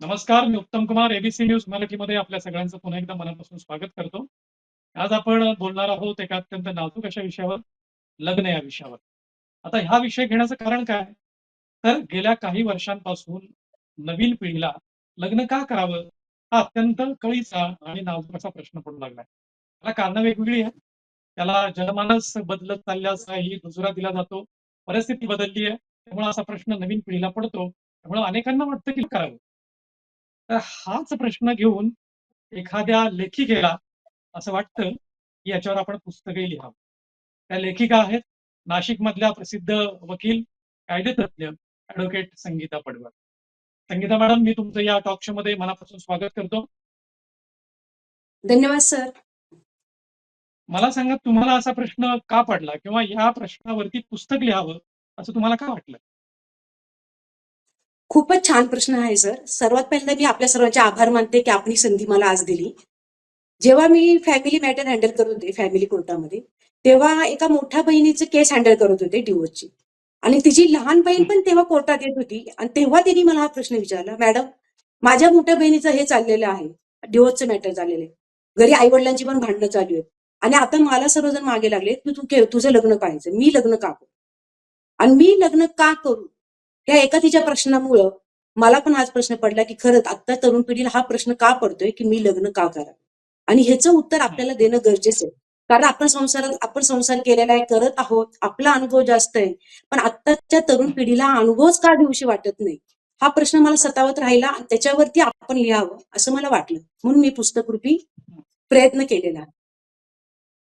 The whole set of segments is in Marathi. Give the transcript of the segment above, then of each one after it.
नमस्कार मी उत्तम कुमार एबीसी न्यूज मराठीमध्ये आपल्या सगळ्यांचं पुन्हा एकदा मनापासून स्वागत करतो. आज आपण बोलणार आहोत एका अत्यंत नाजूक अशा विषयावर लग्न या विषयावर. आता हा विषय घेण्याचं कारण काय? तर गेल्या काही वर्षांपासून नवीन पिढीला लग्न का करावं हा अत्यंत कळीचा आणि नाजूक असा प्रश्न पडू लागलाय. त्याला कारणं वेगवेगळी आहेत. त्याला जनमानस बदलत चालल्याचाही दुजरा दिला जातो. परिस्थिती बदलली आहे. त्यामुळे असा प्रश्न नवीन पिढीला पडतो. त्यामुळे अनेकांना वाटतं की करावं. तर हाच प्रश्न घेऊन एखाद्या लेखिकेला असं वाटतं की याच्यावर आपण पुस्तकही लिहावं. त्या लेखिका आहेत नाशिक मधल्या प्रसिद्ध वकील कायदेतज्ञ ऍडव्होकेट संगीता पडवळ. संगीता मॅडम मी तुमचं या टॉक शो मध्ये मनापासून स्वागत करतो. धन्यवाद सर मला सांगा तुम्हाला असा प्रश्न का पडला किंवा या प्रश्नावरती पुस्तक लिहावं असं तुम्हाला का वाटलं? खूपच छान प्रश्न आहे सर. सर्वात पहिल्यांदा मी आपल्या सर्वांचे आभार मानते की आपण ही संधी मला आज दिली. जेव्हा मी फॅमिली मॅटर हँडल करत होते फॅमिली कोर्टामध्ये तेव्हा एका मोठ्या बहिणीचं केस हँडल करत होते डिवोर्सची आणि तिची लहान बहीण पण तेव्हा कोर्टात येत होती आणि तेव्हा तिने मला हा प्रश्न विचारला मॅडम माझ्या मोठ्या बहिणीचं हे चाललेलं आहे डिवोर्सचं मॅटर झालेलं आहे. घरी आई वडिलांची पण भांडणं चालू आहेत. आणि आता मला सर्वजण मागे लागले की तू तुझं लग्न पाहायचं मी लग्न का करू? आणि मी लग्न का करू? या एका तिच्या प्रश्नामुळं मला पण आज प्रश्न पडला की खरंच आता तरुण पिढीला हा प्रश्न का पडतोय की मी लग्न का करावं? आणि ह्याचं उत्तर आपल्याला देणं गरजेचं आहे. कारण आपण संसारात आपण संसार केलेला आहे करत आहोत आपला अनुभव जास्त आहे. पण आत्ताच्या तरुण पिढीला अनुभवच का देऊशी वाटत नाही? हा प्रश्न मला सतावत राहिला आणि त्याच्यावरती आपण लिहावं असं मला वाटलं. म्हणून मी पुस्तकरूपी प्रयत्न केलेला आहे.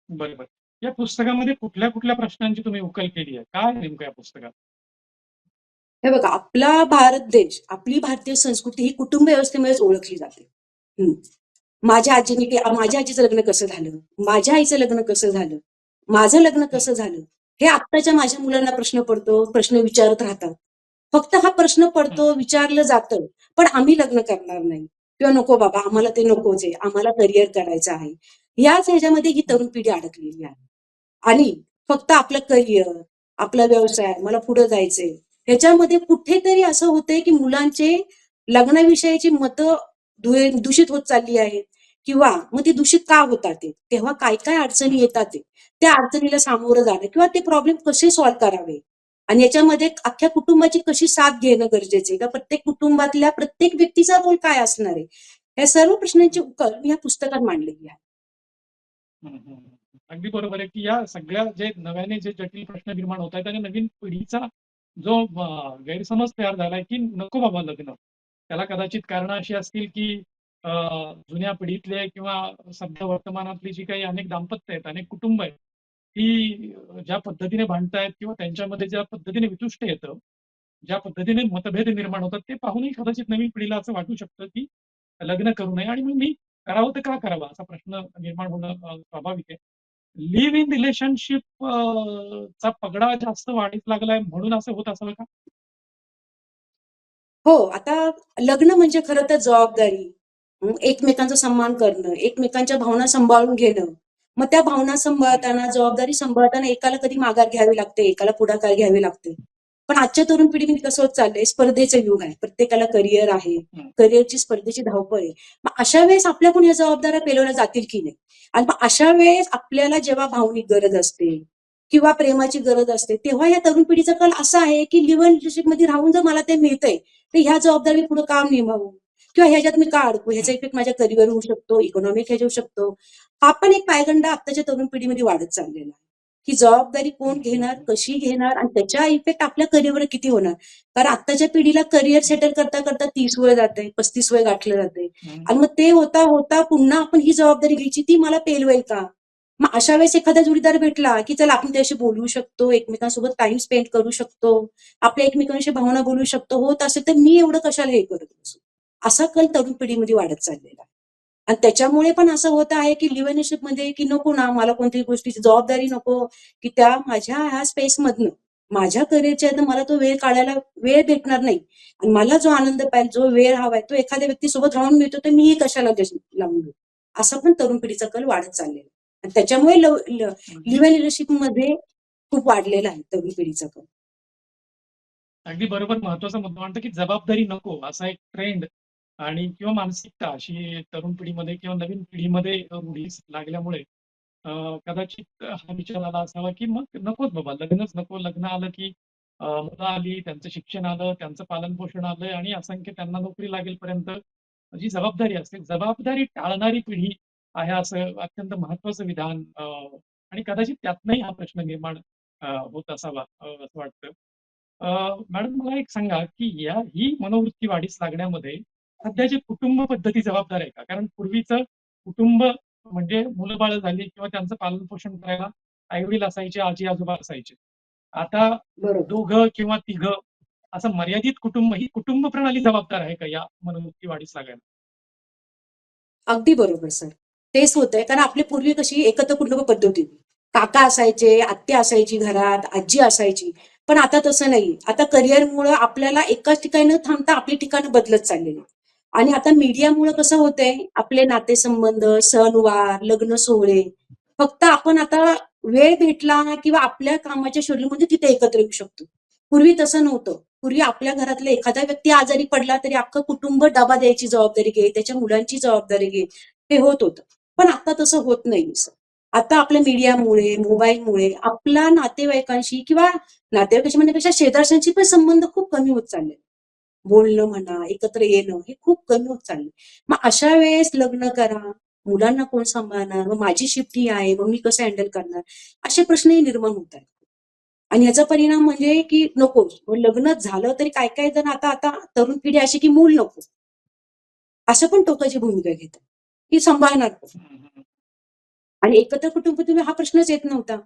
बरोबर. या पुस्तकामध्ये कुठल्या कुठल्या प्रश्नांची तुम्ही उकल केली आहे? काय नेमकं या पुस्तकात? हे बघा आपला भारत देश आपली भारतीय संस्कृती ही कुटुंब व्यवस्थेमुळेच ओळखली जाते. माझ्या आजीने माझ्या आजीचं लग्न कसं झालं? माझ्या आईचं लग्न कसं झालं? माझं लग्न कसं झालं? हे आत्ताच्या माझ्या मुलांना प्रश्न पडतो प्रश्न विचारत राहतात. फक्त हा प्रश्न पडतो विचारलं जातं पण आम्ही लग्न करणार नाही. किंवा नको बाबा आम्हाला ते नकोच आहे आम्हाला करिअर करायचं आहे. याच ह्याच्यामध्ये ही तरुण पिढी अडकलेली आहे. आणि फक्त आपलं करिअर आपला व्यवसाय मला पुढे जायचंय. याच्यामध्ये कुठेतरी असं होतंय की मुलांचे लग्नाविषयीची मतं दूषित होत चालली आहेत. किंवा मग ते दूषित का होतात तेव्हा काय काय अडचणी येतात ते? त्या अडचणीला सामोरं जाणं किंवा ते प्रॉब्लेम कसे सॉल्व्ह करावे? आणि याच्यामध्ये अख्ख्या कुटुंबाची कशी साथ घेणं गरजेचे का प्रत्येक कुटुंबातल्या प्रत्येक व्यक्तीचा रोल काय असणार आहे? या सर्व प्रश्नांची उकल मी या पुस्तकात मांडलेली आहे. अगदी बरोबर आहे की या सगळ्या जे नव्याने जे जटिल प्रश्न निर्माण होत आहेत आणि नवीन पिढीचा जो गैरसमज तयार झालाय की नको बाबा लग्न. त्याला कदाचित कारण अशी असतील की अं, जुन्या पिढीतले किंवा सध्या वर्तमानातली जी काही अनेक दाम्पत्य आहेत अनेक कुटुंब आहेत ती ज्या पद्धतीने भांडतायत किंवा त्यांच्यामध्ये ज्या पद्धतीने वितुष्ट येतं ज्या पद्धतीने मतभेद निर्माण होतात ते पाहूनही कदाचित नवीन पिढीला असं वाटू शकतं की लग्न करू नये. आणि मग मी करावं तर का करावं? असा प्रश्न निर्माण होणं स्वाभाविक आहे. लिव्ह इन रिलेशनशिप चा पगडा जास्त वाढीस लागलाय म्हणून असं होत असावं का? हो आता लग्न म्हणजे खरं तर जबाबदारी. एकमेकांचा सन्मान करणं एकमेकांच्या भावना सांभाळून घेणं. मग त्या भावना सांभाळताना जबाबदारी सांभाळताना एकाला कधी माघार घ्यावी लागते एकाला पुढाकार घ्यावी लागते. पण आजच्या तरुण पिढीमध्ये कसं होत चाललंय स्पर्धेचं युग आहे. प्रत्येकाला करिअर आहे. करिअरची स्पर्धेची धावपळ आहे. मग अशा वेळेस आपल्याकडून या जबाबदाऱ्या पेलवल्या जातील की नाही? आणि मग अशा वेळेस आपल्याला जेव्हा भावनिक गरज असते किंवा प्रेमाची गरज असते तेव्हा या तरुण पिढीचा कल असा आहे की लिव्ह रिलेशनशिपमध्ये राहून जर मला ते मिळतंय तर ह्या जबाबदारी पुढे काम निभावू. किंवा ह्याच्यात मी का अडकू? ह्याचा इफेक्ट माझ्या करिअर होऊ शकतो इकॉनॉमिक ह्याच्या होऊ शकतो. हा पण एक पायगंडा आत्ताच्या तरुण पिढीमध्ये वाढत चाललेला आहे. की जबाबदारी कोण घेणार कशी घेणार आणि त्याचा इफेक्ट आपल्या करिअरवर किती होणार. कारण आत्ताच्या पिढीला करिअर सेटल करता करता तीस वय जाते पस्तीस वय गाठलं जाते. आणि मग ते होता होता पुन्हा आपण ही जबाबदारी घ्यायची ती मला पेलवेल का? मग अशा वेळेस एखादा जोडीदार भेटला की चला आपण त्याशी बोलू शकतो एकमेकांसोबत टाइम स्पेंड करू शकतो आपल्या एकमेकांशी भावना बोलू शकतो होत असेल तर मी एवढं कशाला हे करत बसू? असा कल तरुण पिढीमध्ये वाढत चाललेला आहे. आणि त्याच्यामुळे पण असं होत आहे की लिव्हनशिपमध्ये की नको ना मला कोणत्याही गोष्टीची जबाबदारी नको की त्या माझ्या ह्या स्पेस मधनं माझ्या करिअरच्या यातनं मला तो वेळ काढायला वेळ भेटणार नाही. आणि मला जो आनंद पाहिजे जो वेळ हवाय तो एखाद्या व्यक्तीसोबत राहून मिळतो तर मीही कशाला लावून घेऊ? असा पण तरुण पिढीचा कल वाढत चाललेला आहे. आणि त्याच्यामुळे लिव्ह रिलेशनशिपमध्ये खूप वाढलेला आहे तरुण पिढीचा कल. अगदी बरोबर महत्त्वाचा मुद्दा म्हणतो की जबाबदारी नको असा एक ट्रेंड आणि किंवा मानसिकता अशी तरुण पिढीमध्ये किंवा नवीन पिढीमध्ये रूढीस लागल्यामुळे कदाचित हा विचार आला असावा, की मग नकोच बाबा लग्नच नको. लग्न आलं की मुलं आली, त्यांचं शिक्षण आलं, त्यांचं पालन-पोषण आलं आणि असंख्य त्यांना नोकरी लागेलपर्यंत जी जबाबदारी असते, जबाबदारी टाळणारी पिढी आहे असं अत्यंत महत्त्वाचं विधान आणि कदाचित त्यातनंही हा प्रश्न निर्माण होत असावा असं वाटतं. मॅडम मला एक सांगा, की या ही मनोवृत्ती वाढीस लागण्यामध्ये सध्याची कुटुंब पद्धती जबाबदार आहे का? कारण पूर्वीचं कुटुंब म्हणजे मुलं-बाळं झाली किंवा त्यांचं पालन-पोषण करायला आई-वडील असायचे, आजी-आजोबा असायचे. आता. दोघं किंवा तिघं असं मर्यादित कुटुंब ही कुटुंब प्रणाली जबाबदार आहे का या मनोवृत्ती वाढीस लागायला? अगदी बरोबर सर. तेच होतंय कारण आपली पूर्वी कशी एकत्र कुटुंब पद्धती होती. काका असायचे, आत्या असायची घरात, आजी असायची. पण आता तसं नाही. आता करिअरमुळं आपल्याला एकाच ठिकाणी न थांबता आपली ठिकाणं बदलत चाललेली. आणि आता मीडियामुळं कसं होतंय, आपले नातेसंबंध, सणवार, लग्न सोहळे फक्त आपण आता वेळ भेटला किंवा आपल्या कामाच्या शेड्यूलमध्ये तिथे एकत्र येऊ शकतो. पूर्वी तसं नव्हतं. पूर्वी आपल्या घरातला एखादा व्यक्ती आजारी पडला तरी अख्खं कुटुंब डबा द्यायची जबाबदारी घे, त्याच्या मुलांची जबाबदारी घे, हे होत होतं. पण आता तसं होत नाही आता आपल्या मीडियामुळे, मोबाईलमुळे आपला नातेवाईकांशी किंवा नातेवाईकांशी म्हणण्यापेक्षा शेजारशांशी पण संबंध खूप कमी होत चालले. बोलणं म्हणा, एकत्र येणं हे खूप कमी होत चाललंय. मग अशा वेळेस लग्न करा, मुलांना कोण सांभाळणार? मग माझी शिफ्ट ही आहे, मग मी कसं हँडल करणार? असे प्रश्नही निर्माण होत आहेत. आणि याचा परिणाम म्हणजे की नको लग्न झालं तरी काय काय जण आता आता तरुण पिढी अशी की मूल नको. असं पण टोकाची भूमिका घेतात, की सांभाळणार आणि एकत्र कुटुंब तुम्ही हा प्रश्नच येत नव्हता.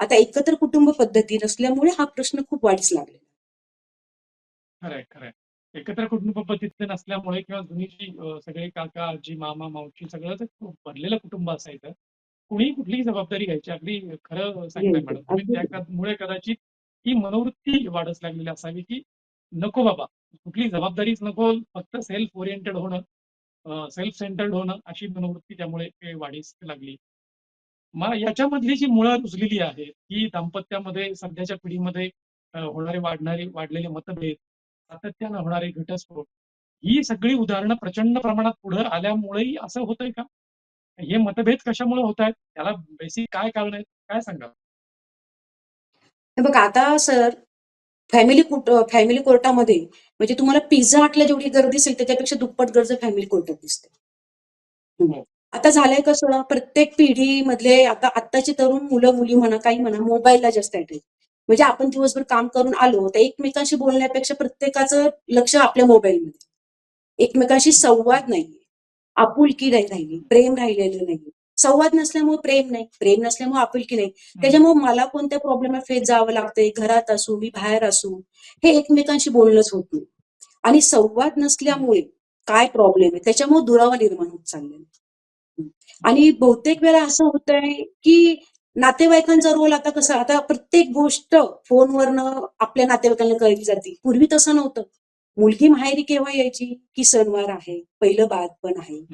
आता एकत्र कुटुंब पद्धती नसल्यामुळे हा प्रश्न खूप वाढीस लागलेला. खरंय, खरंय. एकत्र कुटुंब पद्धती नसल्यामुळे किंवा जुनी जी अ, सगळे काका, आजी, मामा, मावशी सगळं भरलेलं कुटुंब असायचं. कुणीही कुठलीही जबाबदारी घ्यायची. अगदी खरं सांगताय. मॅडम तुम्ही. अगदी त्या मुळे कदाचित ही मनोवृत्ती वाढच लागलेली असावी, की नको बाबा, कुठली जबाबदारीच नको, फक्त सेल्फ ओरिएंटेड होणं, सेल्फ सेंटर्ड होणं अशी मनोवृत्ती त्यामुळे वाढीस लागली. मग याच्यामधली जी मुळं रुजलेली आहेत, ही दाम्पत्यामध्ये सध्याच्या पिढीमध्ये होणारे वाढणारे वाढलेले मतभेद, सातत्यानं होणारे घटस्फोट, ही सगळी उदाहरणं प्रचंड प्रमाणात पुढे आल्यामुळेही असं होतंय का? हे मतभेद कशामुळे होतायत? त्याला बेसिक काय कारण आहेत? काय सांगाल? हे बघा आता सर फॅमिली कुट फॅमिली कोर्टामध्ये म्हणजे तुम्हाला पिझ्झा हटला जेवढी गर्दी दिसेल त्याच्यापेक्षा दुप्पट गर्दी फॅमिली कोर्टात दिसते. आता झालंय कसं प्रत्येक पिढीमधले आता आत्ताची तरुण मुलं-मुली म्हणा, काही म्हणा मोबाईलला जास्त अटॅच. म्हणजे आपण दिवसभर काम करून आलो तर एकमेकांशी बोलण्यापेक्षा प्रत्येकाचं लक्ष आपल्या मोबाईलमध्ये. एकमेकांशी संवाद नाहीये. आपुलकी नाही राहिली, प्रेम राहिलेलं नाहीये. संवाद नसल्यामुळे प्रेम नाही, प्रेम नसल्यामुळे आपुलकी नाही. त्याच्यामुळे मला कोणत्या प्रॉब्लेमला फेस जावं लागतंय, घरात असू, मी बाहेर असू, हे एकमेकांशी बोलणंच होत नाही. आणि संवाद नसल्यामुळे काय प्रॉब्लेम आहे त्याच्यामुळे दुरावा निर्माण होत चाललेला. आणि बहुतेक वेळा असं होतंय, की नातेवाईकांचा रोल आता कसा आता प्रत्येक गोष्ट फोनवरनं आपल्या नातेवाईकांना कळली जाते. पूर्वी तसं नव्हतं. मुलगी माहेरी केव्हा यायची, की सणवार आहे, पहिलं बाळपण आहे.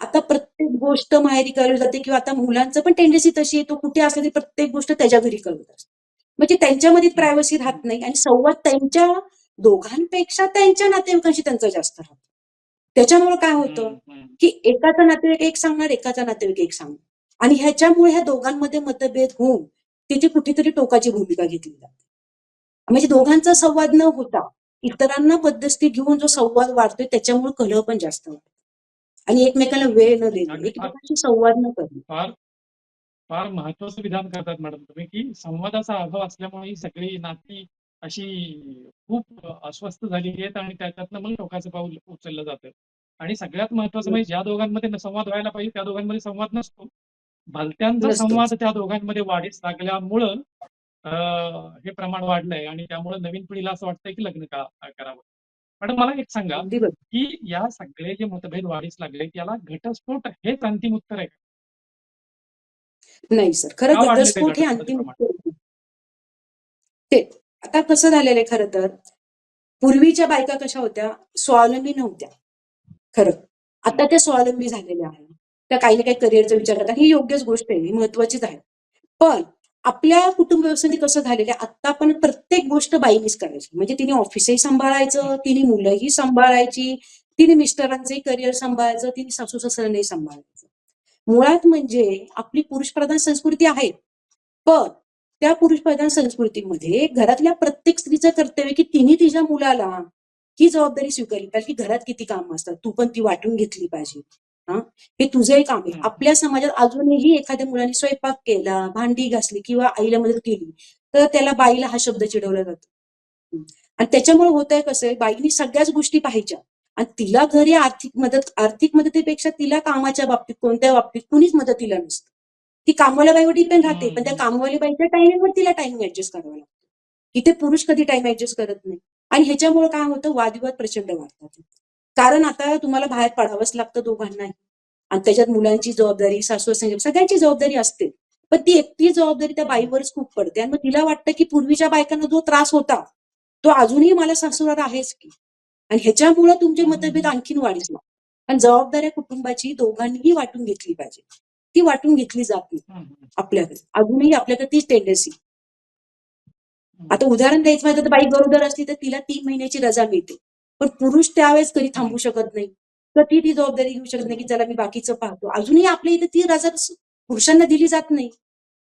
आता प्रत्येक गोष्ट माहेरी कळवली जाते किंवा आता मुलांचं पण टेंडन्सी तशी आहे, तो कुठे असला तरी प्रत्येक गोष्ट त्याच्या घरी कळवत असतो. म्हणजे त्यांच्यामध्ये प्रायव्हसी. राहत नाही आणि संवाद त्यांच्या दोघांपेक्षा त्यांच्या नातेवाईकांशी त्यांचा जास्त राहतो. त्याच्यामुळे काय होतं. की एकाचा नातेवाईक एक सांगणार, एकाचा नातेवाईक एक सांगणार. आणि ह्याच्यामुळे ह्या दोघांमध्ये मतभेद होऊन तिथे कुठेतरी टोकाची भूमिका घेतली जाते. म्हणजे दोघांचा संवाद न होता इतरांना मध्यस्थी घेऊन जो संवाद वाढतोय त्याच्यामुळे कलह पण जास्त होतो. आणि एकमेकांना वेळ न देणं, एकमेकांशी संवाद न करणं. फार फार महत्त्वाचं विधान करतात मॅडम तुम्ही, की संवादाचा अभाव असल्यामुळे ही सगळी नाती अशी खूप अस्वस्थ झालेली आहेत आणि त्याच्यातनं मग टोकाचं पाऊल उचललं जातं. आणि सगळ्यात महत्त्वाचं म्हणजे ज्या दोघांमध्ये संवाद व्हायला पाहिजे त्या दोघांमध्ये संवाद नसतो. भलत्यांचा. संवाद त्या दोघांमध्ये वाढीस लागल्यामुळं हे प्रमाण वाढलंय आणि त्यामुळे नवीन पिढीला असं वाटतंय, की लग्न का करावं. मॅडम मला एक सांगा. की या सगळे जे मतभेद वाढीस लागले याला घटस्फोट हेच अंतिम उत्तर आहे का? नाही सर. खरं ते घटस्फोट हे अंतिम. तेच. आता कसं झालेलं आहे खरं तर, पूर्वीच्या बायका कशा होत्या, स्वावलंबी नव्हत्या. खरं. आता. त्या स्वावलंबी झालेल्या आहेत. त्या काही ना काही करिअरचा विचार करतात. ही योग्यच गोष्ट आहे, ही महत्वाचीच आहे. पण आपल्या कुटुंब व्यवस्थेने कसं झालेलं आहे, आता पण प्रत्येक गोष्ट बाईनेच करायची. म्हणजे तिने ऑफिसही सांभाळायचं, तिने मुलंही सांभाळायची, तिने मिस्टरांचंही करिअर सांभाळायचं तिने सासू सासऱ्यांनाही सांभाळायचं मुळात म्हणजे आपली पुरुषप्रधान संस्कृती आहे पण त्या पुरुषप्रधान संस्कृतीमध्ये घरातल्या प्रत्येक स्त्रीचं कर्तव्य की तिने तिच्या मुलाला ही जबाबदारी स्वीकारली पाहिजे की घरात किती कामं असतात तू पण ती वाटून घेतली पाहिजे हा हे तुझंही काम आहे. आपल्या समाजात अजूनही एखाद्या मुलाने स्वयंपाक केला भांडी घासली किंवा आईला मदत केली तर त्याला बाईला हा शब्द चिडवला जातो. आणि त्याच्यामुळे होत आहे कसं आहे बाईनी सगळ्याच गोष्टी पाहायच्या. आणि तिला घरी आर्थिक मदत आर्थिक मदतीपेक्षा तिला कामाच्या बाबतीत कोणत्या बाबतीत कुणीच मदतीला नसतं. ती कामवाल्या बाईवर डिपेंड राहते पण त्या. कामवाल्या बाईच्या टायमिंगवर तिला टाइम ऍडजस्ट करावा लागतो. इथे पुरुष कधी टाइम ऍडजस्ट करत नाही. आणि ह्याच्यामुळे काय होतं वादविवाद प्रचंड वाढतात. कारण आता तुम्हाला बाहेर पडावंच लागतं दोघांनाही. आणि त्याच्यात मुलांची जबाबदारी सासू सगळ्यांची जबाबदारी असते. पण ती एकटी जबाबदारी त्या बाईवरच खूप पडते. आणि मग तिला वाटतं की पूर्वीच्या बायकांना जो त्रास होता तो अजूनही मला सासूरात आहेच की. आणि ह्याच्यामुळं तुमचे मतभेद आणखीन वाढले. आणि जबाबदाऱ्या कुटुंबाची दोघांनीही वाटून घेतली पाहिजे. ती वाटून घेतली जात नाही आपल्याकडे. अजूनही आपल्याकडे तीच टेंडन्सी. आता उदाहरण द्यायचं म्हटलं तर बाई गरोदर असली तर तिला तीन महिन्याची रजा मिळते. पण पुरुष त्यावेळेस कधी थांबू शकत नाही. कधी ती जबाबदारी घेऊ शकत नाही की चला मी बाकीचं पाहतो. अजूनही आपल्या इथे ती रजा पुरुषांना दिली जात नाही.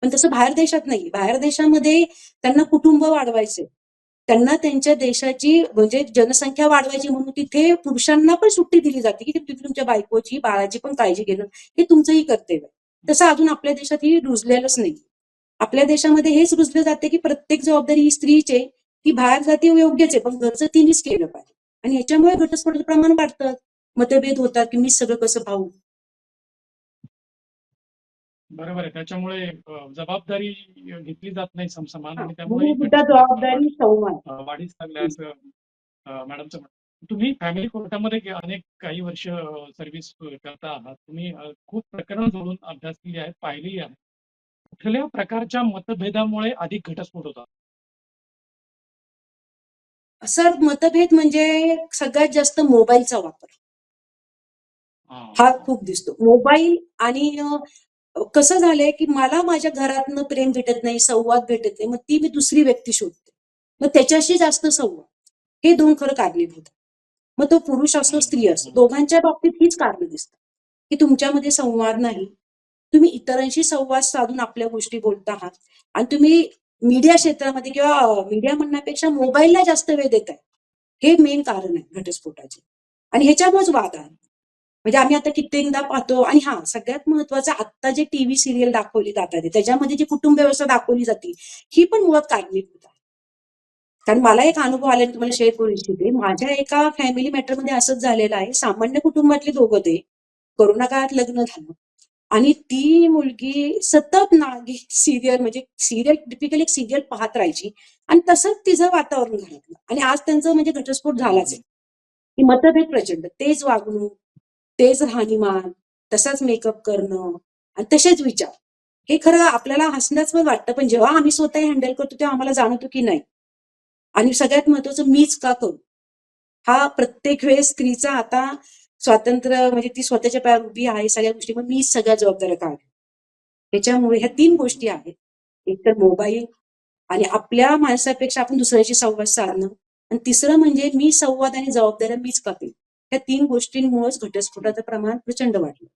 पण तसं बाहेर देशात नाही. बाहेर देशामध्ये त्यांना कुटुंब वाढवायचे. त्यांना त्यांच्या देशाची म्हणजे जनसंख्या वाढवायची म्हणून तिथे पुरुषांना पण सुट्टी दिली जाते की तुम्ही तुमच्या बायकोची बाळाची पण काळजी घेणं हे तुमचंही कर्तव्य तसं अजून आपल्या देशात ही रुजलेलंच नाही. आपल्या देशामध्ये हेच रुजलं जाते की प्रत्येक जबाबदारी ही स्त्रीचे ती बाहेर जाते योग्यच आहे पण घरचं तिनेच केलं पाहिजे. आणि ह्याच्यामुळे घटस्फोटाचं प्रमाण वाढतं. मतभेद होतात की मी सगळं कसं पाहू? बरोबर आहे. त्याच्यामुळे जबाबदारी घेतली जात नाही समसमान आणि त्यामुळे मूलभूत जबाबदारी वाढीस लागल्या असं मॅडमचं तुम्ही फॅमिली कोर्टामध्ये अनेक काही वर्ष सर्व्हिस करता आहात. तुम्ही खूप प्रकरण जोडून अभ्यास केली आहेत पाहिली आहे कुठल्या प्रकारच्या मतभेदामुळे अधिक घटस्फोट होतात? सर मतभेद म्हणजे सगळ्यात जास्त मोबाईलचा वापर. हा. खूप दिसतो. मोबाईल आणि कसं झालंय की मला माझ्या घरातनं प्रेम भेटत नाही संवाद भेटत नाही मग ती मी दुसरी व्यक्ती शोधते. मग त्याच्याशी जास्त संवाद. हे दोन खरं कारणीभूत. मग तो पुरुष असो स्त्री असो दोघांच्या बाबतीत हीच कारण दिसतात. की तुमच्यामध्ये संवाद नाही. तुम्ही इतरांशी संवाद साधून आपल्या गोष्टी बोलत आहात. आणि तुम्ही मीडिया क्षेत्रामध्ये किंवा मीडिया म्हणण्यापेक्षा मोबाईलला जास्त वेळ देत आहे. हे मेन कारण आहे घटस्फोटाचे. आणि ह्याच्यामुळेच वाद आहे. म्हणजे आम्ही आता कित्येकदा पाहतो आणि हा सगळ्यात महत्वाचं आता जे टीव्ही सिरियल दाखवली जातात त्याच्यामध्ये जी कुटुंब व्यवस्था दाखवली जाते ही पण मुळात कारणीभूत आहे. कारण मला एक अनुभव आला तुम्हाला शेअर करू इच्छिते माझ्या एका फॅमिली मॅटरमध्ये असंच झालेलं आहे. सामान्य कुटुंबातले दोघं ते कोरोना काळात लग्न झालं. आणि ती मुलगी सतत नागी सिरियल म्हणजे सिरियल टिपिकल एक सिरियल पाहत राहायची. आणि तसंच तिचं वातावरण घरातलं आणि आज त्यांचं म्हणजे घटस्फोट झालाच आहे. की मतभेद प्रचंड. तेच वागणूक तेच राहणीमान तसाच मेकअप करणं आणि तसेच विचार. हे खरं आपल्याला हसण्याचं वाटतं पण जेव्हा आम्ही स्वतः हँडल करतो तेव्हा आम्हाला जाणवतो की नाही. आणि सगळ्यात महत्वाचं मीच का करू? हा प्रत्येक वेळेस स्त्रीचा आता स्वातंत्र्य म्हणजे ती स्वतःच्या पायावर उभी आहे सगळ्या गोष्टी. मग मीच सगळ्या जबाबदाऱ्या काढ त्याच्यामुळे ह्या तीन गोष्टी आहेत. एक तर मोबाईल आणि आपल्या माणसापेक्षा आपण दुसऱ्याशी संवाद साधणं. आणि तिसरं म्हणजे मी संवाद आणि जबाबदाऱ्या मीच कापेल या तीन गोष्टींमुळेच घटस्फोटाचं प्रमाण प्रचंड वाढलं.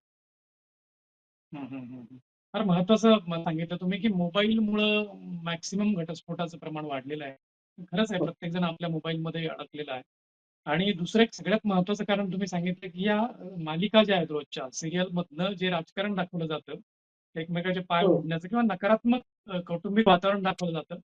फार महत्वाचं म- सांगितलं तुम्ही की मोबाईलमुळं मॅक्सिमम घटस्फोटाचं प्रमाण वाढलेलं आहे. खरंच आहे हो. प्रत्येक जण आपल्या मोबाईलमध्ये अडकलेला आहे. आणि दुसरं एक सगळ्यात महत्वाचं कारण तुम्ही सांगितलं की या मालिका ज्या आहेत रोजच्या सिरियल मधनं जे राजकारण दाखवलं जातं एकमेकाचे पाय हो. ओढण्याचं किंवा नकारात्मक अ, कौटुंबिक वातावरण दाखवलं जातं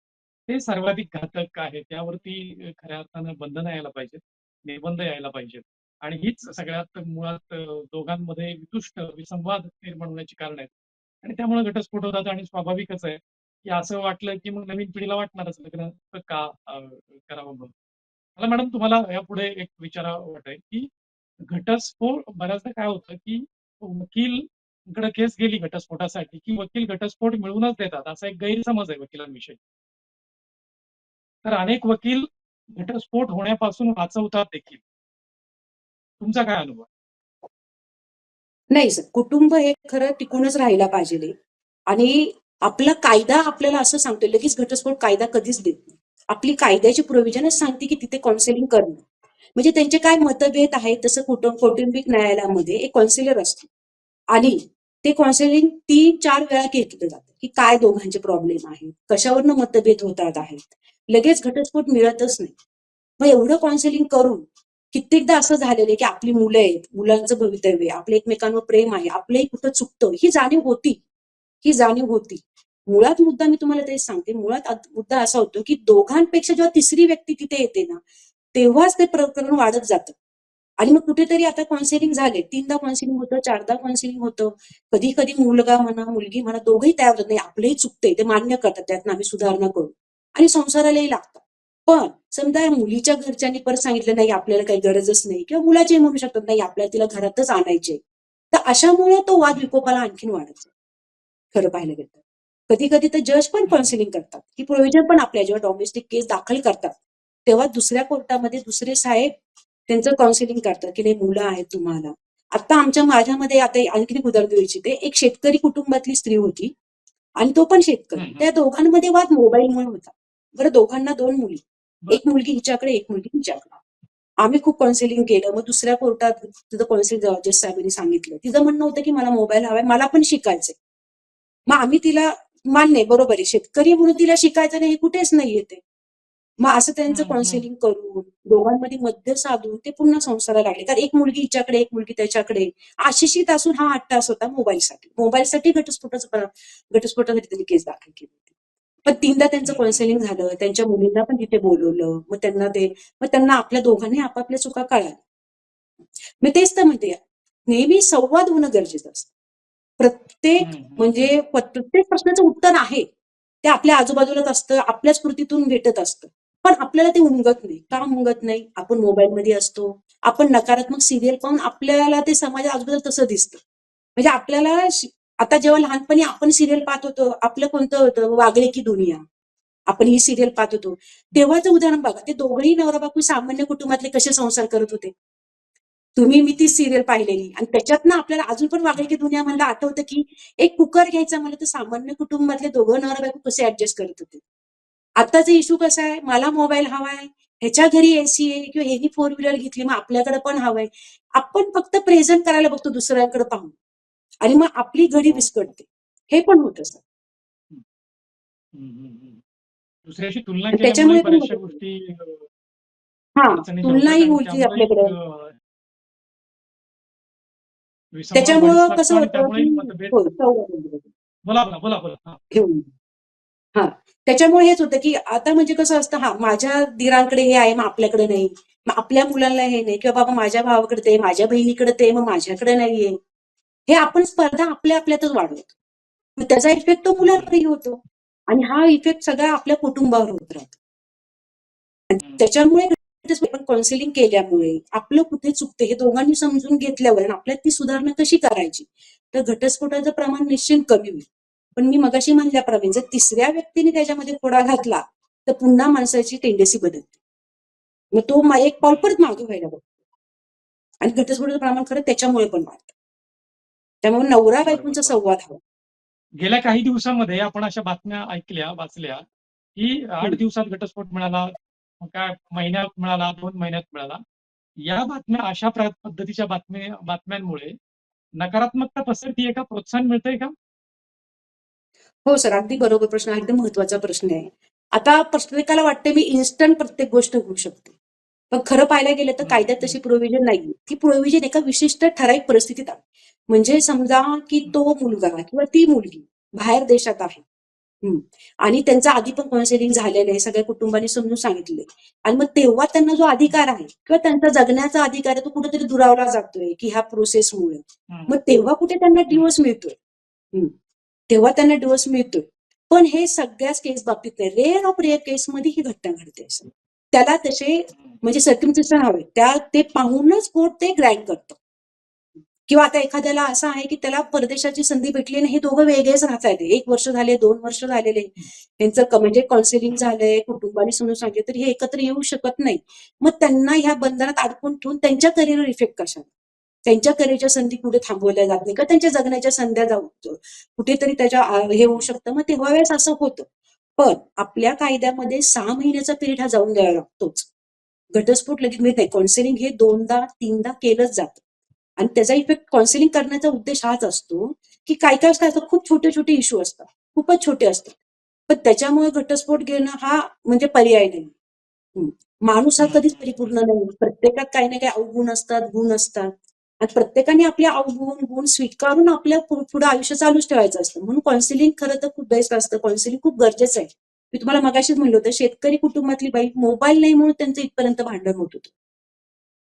ते सर्वाधिक घातक आहे. त्यावरती अ, खऱ्या अर्थानं बंधनं यायला पाहिजेत निर्बंध यायला पाहिजेत. आणि हीच सगळ्यात मुळात अ, दोघांमध्ये वितुष्ट विसंवाद निर्माण होण्याची कारण आहेत. आणि त्यामुळे घटस्फोट होतात आणि स्वाभाविकच आहे की असं वाटलं की मग नवीन पिढीला वाटणारच लग्न का अ, करावं म्हणून? मला मॅडम तुम्हाला यापुढे एक विचारा वाटेल की घटस्फोट बऱ्याचदा काय होतं की वकील कडे केस गेली घटस्फोटासाठी की वकील घटस्फोट मिळवूनच देतात असा एक गैरसमज आहे वकिलांविषयी. तर अनेक वकील घटस्फोट होण्यापासून वाचवतात देखील. तुमचा काय अनुभव? नाही सर कुटुंब हे खरं टिकूनच राहायला पाहिजे. आणि आपला कायदा आपल्याला असं सांगतो लगेच घटस्फोट कायदा कधीच देत नाही. आपली कायद्याची प्रोव्हिजनच सांगते की तिथे काउन्सिलिंग करणं. म्हणजे त्यांचे काय मतभेद आहेत? तसं कुटुंब कौटुंबिक न्यायालयामध्ये एक काउन्सिलर असतो. आणि ते काउन्सिलिंग तीन चार वेळा घेतलं जातं की काय दोघांचे प्रॉब्लेम आहेत? कशावरनं मतभेद होतात आहेत? लगेच घटस्फोट मिळतच नाही. मग एवढं काउन्सिलिंग करून कित्येकदा असं झालेलं आहे की आपली मुलं आहेत मुलांचं भवितव्य आहे, आपलं एकमेकांवर प्रेम आहे आपलंही कुठं चुकतं ही जाणीव होती. ही जाणीव होती. मुळात मुद्दा मी तुम्हाला तेच सांगते. मुळात मुद्दा असा होतो की दोघांपेक्षा जेव्हा तिसरी व्यक्ती तिथे येते ना तेव्हाच ते प्रकरण वाढत जातं. आणि मग कुठेतरी आता काउन्सिलिंग झाले. तीनदा काउन्सिलिंग होतं चारदा काउन्सिलिंग होतं. कधी कधी मुलगा म्हणा मुलगी म्हणा दोघंही तयार होत नाही आपलंही चुकते ते मान्य करतात. त्यातनं आम्ही सुधारणा करू. आणि संसारालाही लागतात पण समजा या मुलीच्या घरच्यांनी परत सांगितलं नाही आपल्याला काही गरजच नाही. किंवा मुलाचे म्हणू शकतात नाही आपल्याला तिला घरातच आणायचे तर अशामुळे तो वाद विकोपाला आणखीन वाढत खरं पाहिलं गेलं तर. कधी कधी तर जज पण काउन्सिलिंग करतात. की प्रोव्हिजन पण आपल्या जेव्हा डॉमेस्टिक केस दाखल करतात. तेव्हा दुसऱ्या कोर्टामध्ये दुसरे साहेब त्यांचं काउन्सिलिंग करतात की नाही मुलं आहेत तुम्हाला. आता आमच्या माझ्यामध्ये आता आणखी एक उदाहरण देऊ इच्छिते. एक शेतकरी कुटुंबातली स्त्री होती आणि तो पण शेतकरी. त्या दोघांमध्ये वाद मोबाईलमुळे होता. बरं दोघांना दोन मुली. एक मुलगी हिच्याकडे एक मुलगी हिच्याकडे. आम्ही खूप काउन्सिलिंग केलं. मग दुसऱ्या कोर्टात तिथं काउन्सिलिंग जज साहेबांनी सांगितलं. तिचं म्हणणं होतं की मला मोबाईल हवाय मला पण शिकायचंय. मग आम्ही तिला मान्य बरोबर आहे. शेतकरी म्हणून तिला शिकायचं नाही हे कुठेच नाही येते. मग असं त्यांचं. काउन्सिलिंग करून दोघांमध्ये मध्य साधून ते पुन्हा संसाराला लागले. कारण एक मुलगी हिच्याकडे एक मुलगी त्याच्याकडे. आशिषित असून हा आठ तास होता मोबाईलसाठी. मोबाईलसाठी घटस्फोटाचं घटस्फोटासाठी त्यांनी केस दाखल केली होती. पण तीनदा त्यांचं काउन्सिलिंग झालं. त्यांच्या मुलींना पण तिथे बोलवलं. मग त्यांना ते मग त्यांना आपल्या दोघांनी आपापल्या चुका कळाल्या. मी तेच तर म्हणते नेहमी संवाद होणं गरजेचं असतं. प्रत्येक. म्हणजे प्रत्येक प्रश्नाचं उत्तर आहे. ते आपल्या आजूबाजूलाच असतं आपल्या स्मृतीतून भेटत असतं. पण आपल्याला ते उमगत नाही. का उमगत नाही? आपण मोबाईलमध्ये असतो. आपण नकारात्मक सिरियल पाहून आपल्याला ते समाजात आजूबाजूला तसं दिसतं. म्हणजे आपल्याला आता जेव्हा लहानपणी आपण सिरियल पाहत होतो आपलं कोणतं होतं? वागले की दुनिया. आपण ही सिरियल पाहत होतो. तेव्हाचं उदाहरण बघा. ते दोघंही नवरा बायको सामान्य कुटुंबातले कसे संसार करत होते? तुम्ही मी ती सिरियल पाहिलेली. आणि त्याच्यातनं आपल्याला अजून पण वागले की दुनिया मला आठवतं की एक कुकर घ्यायचा मला तर सामान्य कुटुंबातले दोघं नवरा बायको कसे ऍडजस्ट करत होते. आताचा इश्यू कसा आहे? मला मोबाईल हवाय ह्याच्या घरी एसी आहे किंवा ह्यानी फोर व्हीलर घेतली मग आपल्याकडे पण हवंय आपण फक्त प्रेझेंट करायला बघतो दुसऱ्याकडे पाहून. आणि मग आपली घडी विस्कटते हे पण होत हम्म. दुसऱ्याशी तुलना त्याच्यामुळे पण. गोष्टी हा तुलनाही होती आपल्याकडे. त्याच्यामुळं कसं होतं हो. बोला बोला बोला हा. घेऊन हा. त्याच्यामुळे हेच होतं की आता म्हणजे कसं असतं हा माझ्या दिरांकडे हे आहे मग आपल्याकडे नाही. मग आपल्या मुलांना हे नाही. किंवा बाबा माझ्या भावाकडे ते माझ्या बहिणीकडे ते मग माझ्याकडे नाहीये. हे आपण स्पर्धा आपल्या आपल्यातच वाढवतो. मग त्याचा इफेक्ट तो मुलांवरही होतो. आणि हा इफेक्ट सगळा आपल्या कुटुंबावर होत राहतो. त्याच्यामुळे आपण काउन्सिलिंग केल्यामुळे आपलं कुठे चुकते हे दोघांनी समजून घेतल्यावर आणि आपल्यात ती सुधारणा कशी करायची तर घटस्फोटाचं प्रमाण निश्चित कमी होईल. पण मी मगाशी म्हणल्याप्रमाणे जर तिसऱ्या व्यक्तीने त्याच्यामध्ये खोडा घातला तर पुन्हा माणसाची टेंडन्सी बदलते. मग तो एक पाऊल परत मागे व्हायला बघतो. आणि घटस्फोटाचं प्रमाण खरं त्याच्यामुळे पण वाढतं. त्यामुळे नवरा बायकोंचा संवाद हवा. गेल्या काही दिवसामध्ये आपण अशा बातम्या ऐकल्या वाचल्या की आठ. दिवसात घटस्फोट मिळाला काय महिन्यात मिळाला दोन महिन्यात मिळाला. या बातम्या अशा पद्धतीच्या बातम्या बातम्यांमुळे नकारात्मकता पसरती आहे का? प्रोत्साहन मिळतंय का? हो सर अगदी बरोबर प्रश्न एकदम महत्त्वाचा प्रश्न आहे. आता प्रत्येकाला वाटते मी इन्स्टंट प्रत्येक गोष्ट होऊ शकते. पण खरं पाहायला गेलं तर कायद्यात तशी प्रोव्हिजन नाही ती प्रोव्हिजन एका विशिष्ट ठराविक परिस्थितीत आहे. म्हणजे समजा की तो मुलगा किंवा ती मुलगी बाहेर देशात आहे. आणि त्यांचं आधी पण काउन्सिलिंग झालेलं आहे सगळ्या कुटुंबांनी समजून सांगितले आणि मग तेव्हा त्यांना जो अधिकार आहे किंवा त्यांचा जगण्याचा अधिकार आहे तो कुठेतरी दुरावला जातोय की ह्या प्रोसेसमुळे. मग तेव्हा कुठे त्यांना डिवोर्स मिळतोय. तेव्हा त्यांना डिवोर्स मिळतोय. पण हे सगळ्याच केस बाबतीत रेअर ऑफ रेअर केसमध्ये ही घटना घडते. त्याला तसे म्हणजे सर्टिफिकेशन हवे त्या ते पाहूनच कोर्ट ते ग्रँड करतं. किंवा आता एखाद्याला असं आहे की त्याला परदेशाची संधी भेटली आणि हे दोघं वेगळेच राहत एक वर्ष झाले दोन वर्ष झालेले. त्यांचं क- म्हणजे काउन्सिलिंग झालंय कुटुंबाने समजून सांगितलं तरी हे एकत्र येऊ शकत नाही. मग त्यांना ह्या बंधनात अडकून ठेवून त्यांच्या करिअरवर इफेक्ट कशा त्यांच्या करिअरच्या संधी कुठे थांबवल्या जात नाही? का त्यांच्या जगण्याच्या संध्या जाऊ कुठेतरी त्याच्या हे होऊ शकतं. मग तेव्हा वेळेस असं होतं. पण आपल्या कायद्यामध्ये सहा महिन्याचा पिरियड हा जाऊन द्यावा लागतोच. घटस्फोट लगेच मिळत नाही. काउन्सिलिंग हे दोनदा तीनदा केलंच जातं. आणि त्याचा इफेक्ट काउन्सिलिंग करण्याचा उद्देश हाच असतो की काय काय काय असतं खूप छोटे छोटे इश्यू असतात. खूपच छोटे असतात. पण त्याच्यामुळे घटस्फोट घेणं हा म्हणजे पर्याय नाही. माणूस हा कधीच परिपूर्ण नाही. प्रत्येकात काही ना काही अवगुण असतात गुण असतात. आणि प्रत्येकाने आपले अवगुण गुण स्वीकारून आपल्या पुढे आयुष्य चालूच ठेवायचं असतं. म्हणून काउन्सिलिंग खरं तर खूप बेस्ट असतं. काउन्सिलिंग खूप गरजेचं आहे. मी तुम्हाला मगाशीच म्हणलं होतं शेतकरी कुटुंबातली बाई मोबाईल नाही म्हणून त्यांचं इथपर्यंत भांडण होत होतं.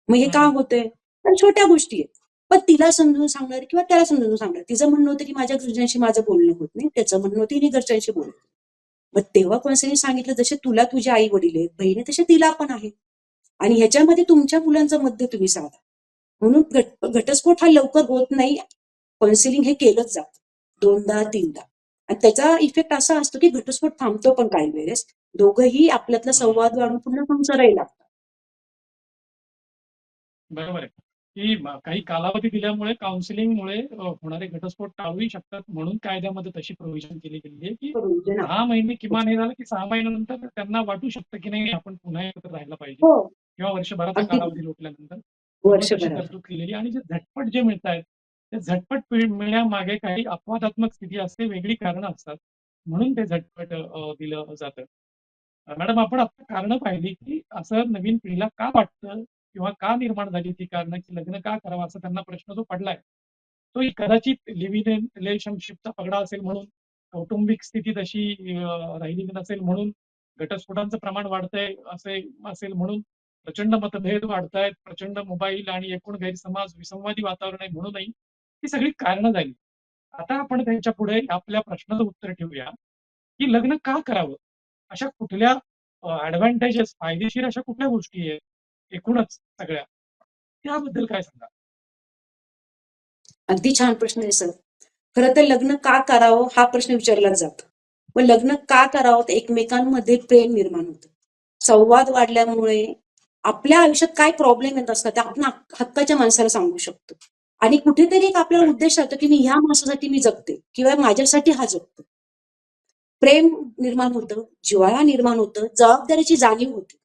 मग हे का. होतंय? तर छोट्या गोष्टी आहेत. पण तिला समजून सांगणार किंवा त्याला समजून सांगणार तिचं म्हणणं होतं की माझ्या घरच्यांशी माझं बोलणं होत नाही त्याचं म्हणणं होतं की घरच्यांशी बोलणं. मग तेव्हा कोणीतरी सांगितलं जसे तुला तुझे आई वडील आहेत बहिणी तसे तिला पण आहे. आणि ह्याच्यामध्ये तुमच्या मुलांचा मध्य तुम्ही साधा. म्हणून घट- घटस्फोट हा लवकर होत नाही काउन्सिलिंग हे केलंच जातं. दोनदा तीनदा. आणि त्याचा इफेक्ट असा असतो की घटस्फोट थांबतो पण काही वेळेस. दोघंही आपल्यातला संवाद वाढून पुन्हा संसारही लागतात बरोबर आहे. की काही कालावधी दिल्यामुळे काउन्सिलिंगमुळे होणारे घटस्फोट टाळूही शकतात. म्हणून कायद्यामध्ये तशी प्रोव्हिजन केली गेली आहे की. सहा महिने किमान हे झालं की सहा महिन्यानंतर त्यांना वाटू शकतं की नाही आपण पुन्हा एकत्र राहायला पाहिजे. हो. किंवा वर्षभराचा. कालावधी लोटल्यानंतर. तरतूद केलेली आणि जे झटपट जे मिळत आहेत ते झटपट मिळण्यामागे काही अपवादात्मक स्थिती असते वेगळी कारणं असतात. म्हणून ते झटपट दिलं जातं. मॅडम आपण आता कारणं पाहिली की असं नवीन पिढीला का वाटतं? किंवा का निर्माण झाली ती कारण की लग्न का करावं असा त्यांना प्रश्न जो पडलाय तो कदाचित लिव्हिन इन रिलेशनशिपचा पगडा असेल म्हणून कौटुंबिक स्थिती तशी अ, राहिलेली नसेल म्हणून घटस्फोटांचं प्रमाण वाढतंय असे असेल म्हणून प्रचंड मतभेद वाढतायत प्रचंड मोबाईल आणि एकूण गैरसमाज विसंवादी वातावरण आहे म्हणूनही ही सगळी कारणं झाली. आता आपण त्यांच्या पुढे आपल्या प्रश्नाचं उत्तर ठेवूया की लग्न का करावं? अशा कुठल्या ऍडव्हान्टेजेस फायदेशीर अशा कुठल्या गोष्टी आहेत? एकूणच सगळ्या. त्याबद्दल काय सांगा अगदी छान प्रश्न आहे सर. खरं तर लग्न का करावं हा प्रश्न विचारला जातो. पण लग्न का करावं तर एकमेकांमध्ये प्रेम निर्माण होतं. संवाद वाढल्यामुळे आपल्या आयुष्यात काय प्रॉब्लेम येत असतात ते आपण हक्क- हक्काच्या माणसाला सांगू शकतो. आणि कुठेतरी एक आपला उद्देश राहतो की मी ह्या माणसासाठी मी जगते किंवा माझ्यासाठी हा जगतो. प्रेम निर्माण होतं जिव्हाळा निर्माण होतं जबाबदारीची जाणीव होते.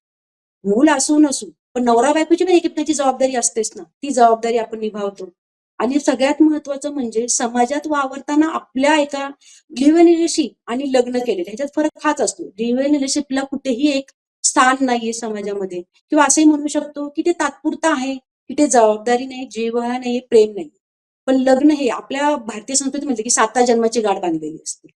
मूल असू नसू पण नवरा बायकोची पण एकमेकांची जबाबदारी असतेच ना. ती जबाबदारी आपण निभावतो. आणि सगळ्यात महत्वाचं म्हणजे समाजात वावरताना आपल्या एका लिव्ह रिलेशनशिप आणि लग्न केलेलं ह्याच्यात फरक हाच असतो. लिव्ह रिलेशनशिपला कुठेही एक स्थान नाहीये समाजामध्ये. किंवा असंही म्हणू शकतो की ते तात्पुरता आहे की ते जबाबदारी नाही जिव्हाळा नाही प्रेम नाही. पण लग्न हे आपल्या भारतीय संस्कृतीमध्ये की साता जन्माची गाठ बांधलेली असते.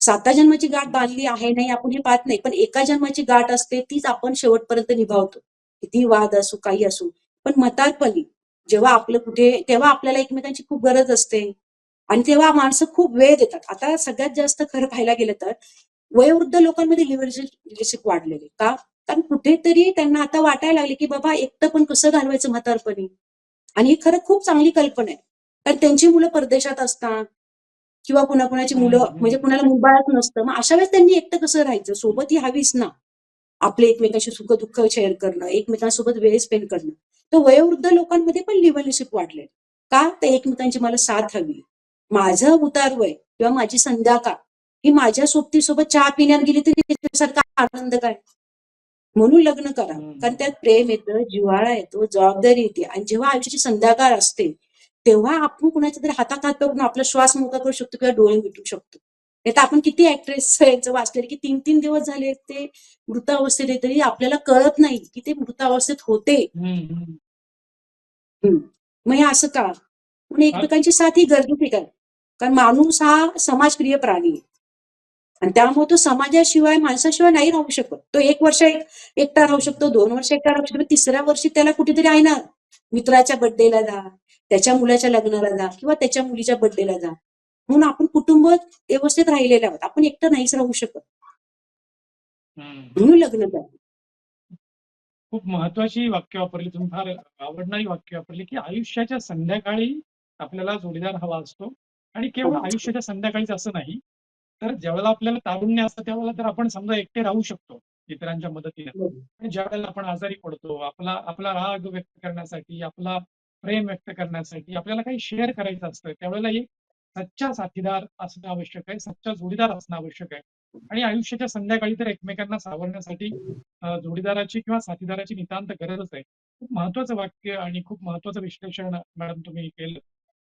साता जन्माची गाठ बांधली आहे नाही आपण हे पाहत नाही. पण एका जन्माची गाठ असते तीच आपण शेवटपर्यंत निभावतो. किती वाद असू काही असू पण म्हातारपणी जेव्हा आपलं कुठे तेव्हा आपल्याला एकमेकांची खूप गरज असते. आणि तेव्हा माणसं खूप वेळ देतात. आता सगळ्यात जास्त खरं पाहायला गेलं तर वयोवृद्ध लोकांमध्ये लिव्हरेशिप वाढलेले. का? कारण कुठेतरी त्यांना आता वाटायला लागले की बाबा एकटं पण कसं घालवायचं म्हातारपणी? आणि ही खरं खूप चांगली कल्पना आहे. कारण त्यांची मुलं परदेशात असतात. किंवा कुणा कुणाची मुलं. म्हणजे कुणाला मुंबईत नसतं. मग अशा वेळेस त्यांनी एकटं कसं राहायचं? सोबत ही हवीच ना. आपले एकमेकांशी सुख दुःख शेअर करणं एकमेकांसोबत वेळ स्पेंड करणं. तर वयोवृद्ध लोकांमध्ये पण लिव्हरशिप वाढले का? तर एकमेकांची मला साथ हवी. माझं उतार वय किंवा माझी संध्याकाळ ही माझ्या सोबतीसोबत चहा पिण्यात गेली तरी त्याच्यासारखा आनंद काय? म्हणून लग्न करा. कारण त्यात प्रेम येतं जिव्हाळा येतो जबाबदारी येते आणि जेव्हा आयुष्याची संध्याकाळ असते तेव्हा आपण कुणाच्या तरी हातात हात करून आपला श्वास मोकळा करू शकतो किंवा डोळे मिटू शकतो. नाही तर आपण किती ऍक्ट्रेस यांचं वाचलेलं की तीन तीन दिवस झाले ते मृतावस्थेत आहे तरी आपल्याला कळत नाही की ते मृतावस्थेत होते. मग हे असं का? म्हणून एकमेकांची साथ ही गरजेची आहे कारण माणूस हा समाजप्रिय प्राणी आहे. आणि त्यामुळे तो समाजाशिवाय माणसाशिवाय नाही राहू शकत. तो एक वर्ष एक एकटा राहू शकतो दोन वर्ष एकटा राहू शकतो पण तिसऱ्या वर्षी त्याला कुठेतरी आहे ना मित्राच्या बर्थडेला जा त्याच्या मुलाच्या लग्नाला जा किंवा त्याच्या मुलीच्या बर्थडेला जा. म्हणून आपण कुटुंब व्यवस्थित राहिलेले आहोत. आपण एकटं नाहीच राहू शकत. म्हणून लग्न खूप महत्वाची वाक्य वापरली. तुम्ही फार आवडणारी वाक्य वापरली की आयुष्याच्या संध्याकाळी आपल्याला जोडीदार हवा असतो. आणि केवळ हो. आयुष्याच्या संध्याकाळीच असं नाही. तर ज्यावेळेला आपल्याला तारुण्य असतं त्यावेळेला तर आपण समजा एकटे राहू शकतो इतरांच्या मदतीने. आणि ज्या वेळेला आपण आजारी पडतो आपला आपला राग व्यक्त करण्यासाठी आपला प्रेम व्यक्त करण्यासाठी आपल्याला काही शेअर करायचं असतं त्यावेळेला एक सच्चा साथीदार असणं आवश्यक आहे सच्चा जोडीदार असणं आवश्यक आहे आणि आयुष्याच्या संध्याकाळी तर एकमेकांना सावरण्यासाठी जोडीदाराची किंवा साथीदाराची नितांत गरजच आहे. खूप महत्वाचं वाक्य आणि खूप महत्वाचं विश्लेषण मॅडम तुम्ही केलं.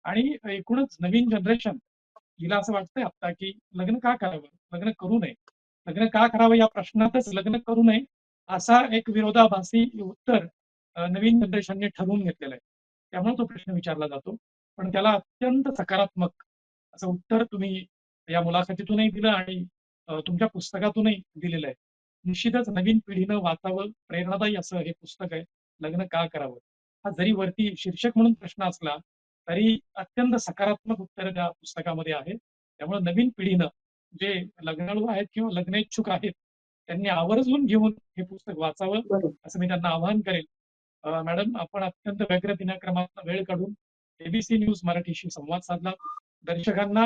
आणि एकूणच नवीन जनरेशन तिला असं वाटतंय आता, की लग्न का करावं? लग्न करू नये. लग्न का करावं या प्रश्नातच लग्न करू नये असा एक विरोधाभासी उत्तर नवीन जनरेशनने ठरवून घेतलेलं आहे. त्यामुळे तो प्रश्न विचारला जातो. पण त्याला अत्यंत सकारात्मक असं उत्तर तुम्ही या मुलाखतीतूनही दिलं आणि तुमच्या पुस्तकातूनही दिलेलं आहे. निश्चितच नवीन पिढीनं वाचावं, प्रेरणादायी असं हे पुस्तक आहे. लग्न का करावं? हा जरी वरती शीर्षक म्हणून प्रश्न असला, तरी अत्यंत सकारात्मक उत्तर त्या पुस्तकामध्ये आहे. त्यामुळे नवीन पिढीनं जे लग्नाळू आहेत किंवा लग्नेच्छुक आहेत, त्यांनी आवर्जून घेऊन हे पुस्तक वाचावं. असं मी त्यांना आवाहन करेल. मॅडम आपण अत्यंत व्यग्र दिनक्रमातनं वेळ काढून एबीसी न्यूज मराठीशी संवाद साधला. दर्शकांना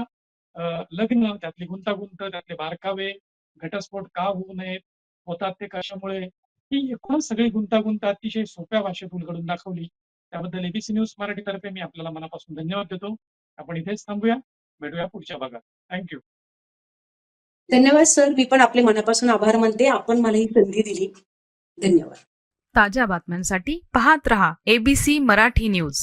लग्न, त्यातली गुंतागुंत, त्यातले बारकावे, घटस्फोट का होऊ नयेत, होतात ते कशामुळे, ही एकूणच सगळी गुंतागुंत अतिशय सोप्या भाषेत उलगडून दाखवली. त्याबद्दल एबीसी न्यूज मराठीतर्फे मी आपल्याला मनापासून धन्यवाद देतो. आपण इथेच थांबूया. भेटूया पुढच्या भागात. Thank you. धन्यवाद सर. मी पण आपले मनापासून आभार मानते. आपण मला ही संधी दिली. धन्यवाद. ताज्या बातम्यांसाठी पाहत रहा एबीसी मराठी न्यूज